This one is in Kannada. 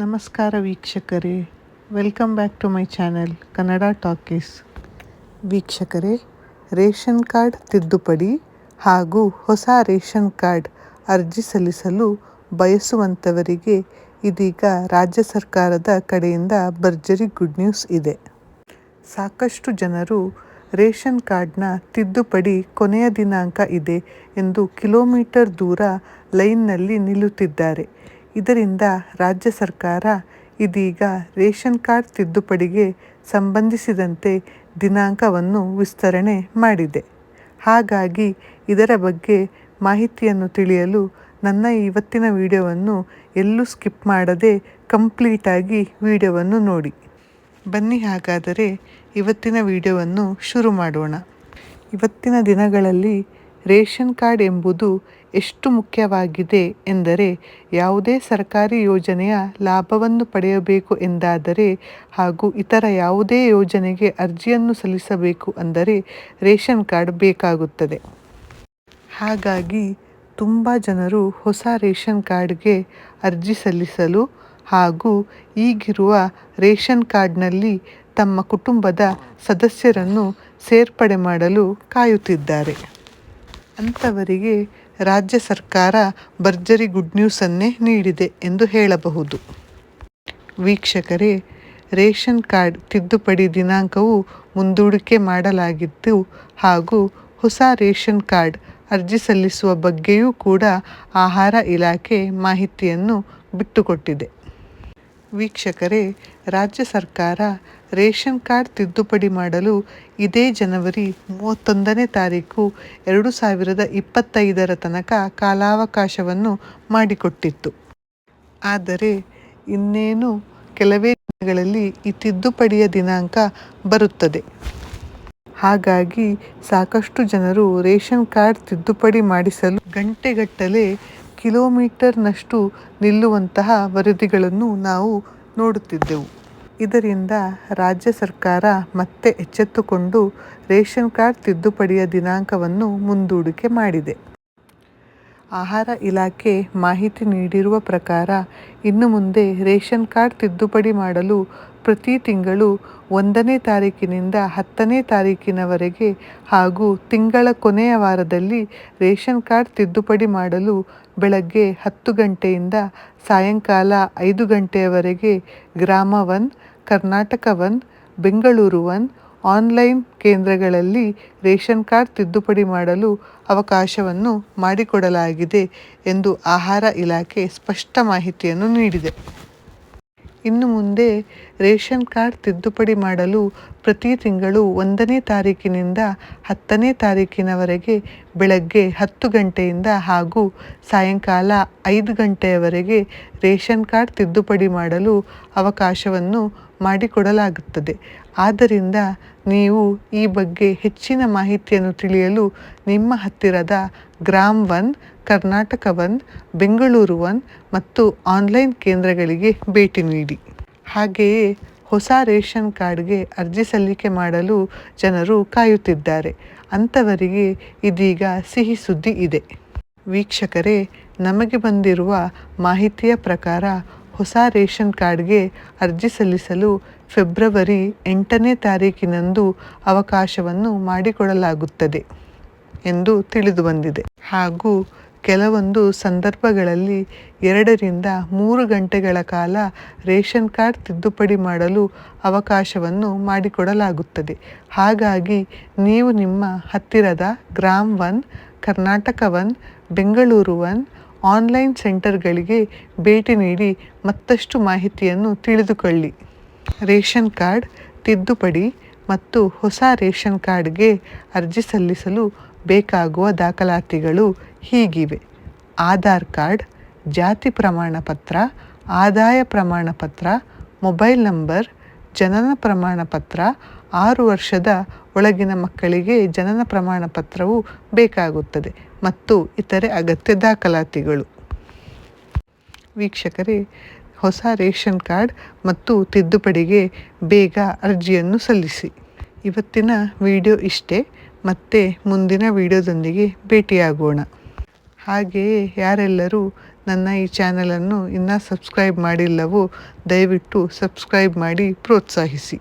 ನಮಸ್ಕಾರ ವೀಕ್ಷಕರೇ. Welcome back to my channel Kannada talkies ವೀಕ್ಷಕರೇ, ರೇಷನ್ ಕಾರ್ಡ್ ತಿದ್ದುಪಡಿ ಹಾಗೂ ಹೊಸ ರೇಷನ್ ಕಾರ್ಡ್ ಅರ್ಜಿ ಸಲ್ಲಿಸಲು ಬಯಸುವಂಥವರಿಗೆ ಇದೀಗ ರಾಜ್ಯ ಸರ್ಕಾರದ ಕಡೆಯಿಂದ ಭರ್ಜರಿ ಗುಡ್ ನ್ಯೂಸ್ ಇದೆ. ಸಾಕಷ್ಟು ಜನರು ರೇಷನ್ ಕಾರ್ಡ್ನ ತಿದ್ದುಪಡಿ ಕೊನೆಯ ದಿನಾಂಕ ಇದೆ ಎಂದು ಕಿಲೋಮೀಟರ್ ದೂರ ಲೈನ್ನಲ್ಲಿ ನಿಲ್ಲುತ್ತಿದ್ದಾರೆ. ಇದರಿಂದ ರಾಜ್ಯ ಸರ್ಕಾರ ಇದೀಗ ರೇಷನ್ ಕಾರ್ಡ್ ತಿದ್ದುಪಡಿಗೆ ಸಂಬಂಧಿಸಿದಂತೆ ದಿನಾಂಕವನ್ನು ವಿಸ್ತರಣೆ ಮಾಡಿದೆ. ಹಾಗಾಗಿ ಇದರ ಬಗ್ಗೆ ಮಾಹಿತಿಯನ್ನು ತಿಳಿಯಲು ನನ್ನ ಇವತ್ತಿನ ವಿಡಿಯೋವನ್ನು ಎಲ್ಲೂ ಸ್ಕಿಪ್ ಮಾಡದೆ ಕಂಪ್ಲೀಟಾಗಿ ವಿಡಿಯೋವನ್ನು ನೋಡಿ. ಬನ್ನಿ ಹಾಗಾದರೆ ಇವತ್ತಿನ ವಿಡಿಯೋವನ್ನು ಶುರು ಮಾಡೋಣ. ಇವತ್ತಿನ ದಿನಗಳಲ್ಲಿ ರೇಷನ್ ಕಾರ್ಡ್ ಎಂಬುದು ಎಷ್ಟು ಮುಖ್ಯವಾಗಿದೆ ಎಂದರೆ ಯಾವುದೇ ಸರ್ಕಾರಿ ಯೋಜನೆಯ ಲಾಭವನ್ನು ಪಡೆಯಬೇಕು ಎಂದಾದರೆ ಹಾಗೂ ಇತರ ಯಾವುದೇ ಯೋಜನೆಗೆ ಅರ್ಜಿಯನ್ನು ಸಲ್ಲಿಸಬೇಕು ಅಂದರೆ ರೇಷನ್ ಕಾರ್ಡ್ ಬೇಕಾಗುತ್ತದೆ. ಹಾಗಾಗಿ ತುಂಬ ಜನರು ಹೊಸ ರೇಷನ್ ಕಾರ್ಡ್ಗೆ ಅರ್ಜಿ ಸಲ್ಲಿಸಲು ಹಾಗೂ ಈಗಿರುವ ರೇಷನ್ ಕಾರ್ಡ್ನಲ್ಲಿ ತಮ್ಮ ಕುಟುಂಬದ ಸದಸ್ಯರನ್ನು ಸೇರ್ಪಡೆ ಮಾಡಲು ಕಾಯುತ್ತಿದ್ದಾರೆ. ಅಂಥವರಿಗೆ ರಾಜ್ಯ ಸರ್ಕಾರ ಭರ್ಜರಿ ಗುಡ್ ನ್ಯೂಸನ್ನೇ ನೀಡಿದೆ ಎಂದು ಹೇಳಬಹುದು. ವೀಕ್ಷಕರೇ, ರೇಷನ್ ಕಾರ್ಡ್ ತಿದ್ದುಪಡಿ ದಿನಾಂಕವು ಮುಂದೂಡಿಕೆ ಮಾಡಲಾಗಿದ್ದು ಹಾಗೂ ಹೊಸ ರೇಷನ್ ಕಾರ್ಡ್ ಅರ್ಜಿ ಸಲ್ಲಿಸುವ ಬಗ್ಗೆಯೂ ಕೂಡ ಆಹಾರ ಇಲಾಖೆ ಮಾಹಿತಿಯನ್ನು ಬಿಟ್ಟುಕೊಟ್ಟಿದೆ. ವೀಕ್ಷಕರೇ, ರಾಜ್ಯ ಸರ್ಕಾರ ರೇಷನ್ ಕಾರ್ಡ್ ತಿದ್ದುಪಡಿ ಮಾಡಲು ಇದೇ ಜನವರಿ ಮೂವತ್ತೊಂದನೇ ತಾರೀಕು ಎರಡು ಸಾವಿರದ ಇಪ್ಪತ್ತೈದರ ತನಕ ಕಾಲಾವಕಾಶವನ್ನು ಮಾಡಿಕೊಟ್ಟಿತ್ತು. ಆದರೆ ಇನ್ನೇನು ಕೆಲವೇ ದಿನಗಳಲ್ಲಿ ಈ ತಿದ್ದುಪಡಿಯ ದಿನಾಂಕ ಬರುತ್ತದೆ. ಹಾಗಾಗಿ ಸಾಕಷ್ಟು ಜನರು ರೇಷನ್ ಕಾರ್ಡ್ ತಿದ್ದುಪಡಿ ಮಾಡಿಸಲು ಗಂಟೆಗಟ್ಟಲೆ ಕಿಲೋಮೀಟರ್ನಷ್ಟು ನಿಲ್ಲುವಂತಹ ವರದಿಗಳನ್ನು ನಾವು ನೋಡುತ್ತಿದ್ದೆವು. ಇದರಿಂದ ರಾಜ್ಯ ಸರ್ಕಾರ ಮತ್ತೆ ಎಚ್ಚೆತ್ತುಕೊಂಡು ರೇಷನ್ ಕಾರ್ಡ್ ತಿದ್ದುಪಡಿಯ ದಿನಾಂಕವನ್ನು ಮುಂದೂಡಿಕೆ ಮಾಡಿದೆ. ಆಹಾರ ಇಲಾಖೆ ಮಾಹಿತಿ ನೀಡಿರುವ ಪ್ರಕಾರ ಇನ್ನು ಮುಂದೆ ರೇಷನ್ ಕಾರ್ಡ್ ತಿದ್ದುಪಡಿ ಮಾಡಲು ಪ್ರತಿ ತಿಂಗಳು ಒಂದನೇ ತಾರೀಕಿನಿಂದ ಹತ್ತನೇ ತಾರೀಕಿನವರೆಗೆ ಹಾಗೂ ತಿಂಗಳ ಕೊನೆಯ ವಾರದಲ್ಲಿ ರೇಷನ್ ಕಾರ್ಡ್ ತಿದ್ದುಪಡಿ ಮಾಡಲು ಬೆಳಗ್ಗೆ ಹತ್ತು ಗಂಟೆಯಿಂದ ಸಾಯಂಕಾಲ ಐದು ಗಂಟೆಯವರೆಗೆ Grama one, Karnataka one, Bengaluru one online ಕೇಂದ್ರಗಳಲ್ಲಿ ರೇಷನ್ ಕಾರ್ಡ್ ತಿದ್ದುಪಡಿ ಮಾಡಲು ಅವಕಾಶವನ್ನು ಮಾಡಿಕೊಡಲಾಗಿದೆ ಎಂದು ಆಹಾರ ಇಲಾಖೆ ಸ್ಪಷ್ಟ ಮಾಹಿತಿಯನ್ನು ನೀಡಿದೆ. ಇನ್ನು ಮುಂದೆ ರೇಷನ್ ಕಾರ್ಡ್ ತಿದ್ದುಪಡಿ ಮಾಡಲು ಪ್ರತಿ ತಿಂಗಳು ಒಂದನೇ ತಾರೀಕಿನಿಂದ ಹತ್ತನೇ ತಾರೀಕಿನವರೆಗೆ ಬೆಳಗ್ಗೆ ಹತ್ತು ಗಂಟೆಯಿಂದ ಹಾಗೂ ಸಾಯಂಕಾಲ ಐದು ಗಂಟೆಯವರೆಗೆ ರೇಷನ್ ಕಾರ್ಡ್ ತಿದ್ದುಪಡಿ ಮಾಡಲು ಅವಕಾಶವನ್ನು ಮಾಡಿಕೊಡಲಾಗುತ್ತದೆ. ಆದ್ದರಿಂದ ನೀವು ಈ ಬಗ್ಗೆ ಹೆಚ್ಚಿನ ಮಾಹಿತಿಯನ್ನು ತಿಳಿಯಲು ನಿಮ್ಮ ಹತ್ತಿರದ Gram one, Karnataka one, Bengaluru one ಮತ್ತು ಆನ್ಲೈನ್ ಕೇಂದ್ರಗಳಿಗೆ ಭೇಟಿ ನೀಡಿ. ಹಾಗೆಯೇ ಹೊಸ ರೇಷನ್ ಕಾರ್ಡ್ಗೆ ಅರ್ಜಿ ಸಲ್ಲಿಕೆ ಮಾಡಲು ಜನರು ಕಾಯುತ್ತಿದ್ದಾರೆ. ಅಂಥವರಿಗೆ ಇದೀಗ ಸಿಹಿ ಸುದ್ದಿ ಇದೆ. ವೀಕ್ಷಕರೇ, ನಮಗೆ ಬಂದಿರುವ ಮಾಹಿತಿಯ ಪ್ರಕಾರ ಹೊಸ ರೇಷನ್ ಕಾರ್ಡ್ಗೆ ಅರ್ಜಿ ಸಲ್ಲಿಸಲು ಫೆಬ್ರವರಿ ಎಂಟನೇ ತಾರೀಕಿನಂದು ಅವಕಾಶವನ್ನು ಮಾಡಿಕೊಡಲಾಗುತ್ತದೆ ಎಂದು ತಿಳಿದು ಬಂದಿದೆ. ಹಾಗೂ ಕೆಲವೊಂದು ಸಂದರ್ಭಗಳಲ್ಲಿ ಎರಡರಿಂದ ಮೂರು ಗಂಟೆಗಳ ಕಾಲ ರೇಷನ್ ಕಾರ್ಡ್ ತಿದ್ದುಪಡಿ ಮಾಡಲು ಅವಕಾಶವನ್ನು ಮಾಡಿಕೊಡಲಾಗುತ್ತದೆ. ಹಾಗಾಗಿ ನೀವು ನಿಮ್ಮ ಹತ್ತಿರದ Gram one, Karnataka one, Bengaluru one online ಸೆಂಟರ್ಗಳಿಗೆ ಭೇಟಿ ನೀಡಿ ಮತ್ತಷ್ಟು ಮಾಹಿತಿಯನ್ನು ತಿಳಿದುಕೊಳ್ಳಿ. ರೇಷನ್ ಕಾರ್ಡ್ ತಿದ್ದುಪಡಿ ಮತ್ತು ಹೊಸ ರೇಷನ್ ಕಾರ್ಡ್ಗೆ ಅರ್ಜಿ ಸಲ್ಲಿಸಲು ಬೇಕಾಗುವ ದಾಖಲಾತಿಗಳು ಹೀಗಿವೆ. ಆಧಾರ್ ಕಾರ್ಡ್, ಜಾತಿ ಪ್ರಮಾಣ ಪತ್ರ, ಆದಾಯ ಪ್ರಮಾಣ ಪತ್ರ, ಮೊಬೈಲ್ ನಂಬರ್, ಜನನ ಪ್ರಮಾಣ ಪತ್ರ, ಆರು ವರ್ಷದ ಒಳಗಿನ ಮಕ್ಕಳಿಗೆ ಜನನ ಪ್ರಮಾಣ ಪತ್ರವು ಬೇಕಾಗುತ್ತದೆ. ಮತ್ತು ಇತರೆ ಅಗತ್ಯ ದಾಖಲಾತಿಗಳು. ವೀಕ್ಷಕರೇ, ಹೊಸ ರೇಷನ್ ಕಾರ್ಡ್ ಮತ್ತು ತಿದ್ದುಪಡಿಗೆ ಬೇಗ ಅರ್ಜಿಯನ್ನು ಸಲ್ಲಿಸಿ. ಇವತ್ತಿನ ವಿಡಿಯೋ ಇಷ್ಟೇ, ಮತ್ತೆ ಮುಂದಿನ ವಿಡಿಯೋದೊಂದಿಗೆ ಭೇಟಿಯಾಗೋಣ. ಹಾಗೆಯೇ ಯಾರೆಲ್ಲರೂ ನನ್ನ ಈ ಚಾನಲನ್ನು ಇನ್ನೂ ಸಬ್ಸ್ಕ್ರೈಬ್ ಮಾಡಿಲ್ಲವೋ, ದಯವಿಟ್ಟು ಸಬ್ಸ್ಕ್ರೈಬ್ ಮಾಡಿ ಪ್ರೋತ್ಸಾಹಿಸಿ.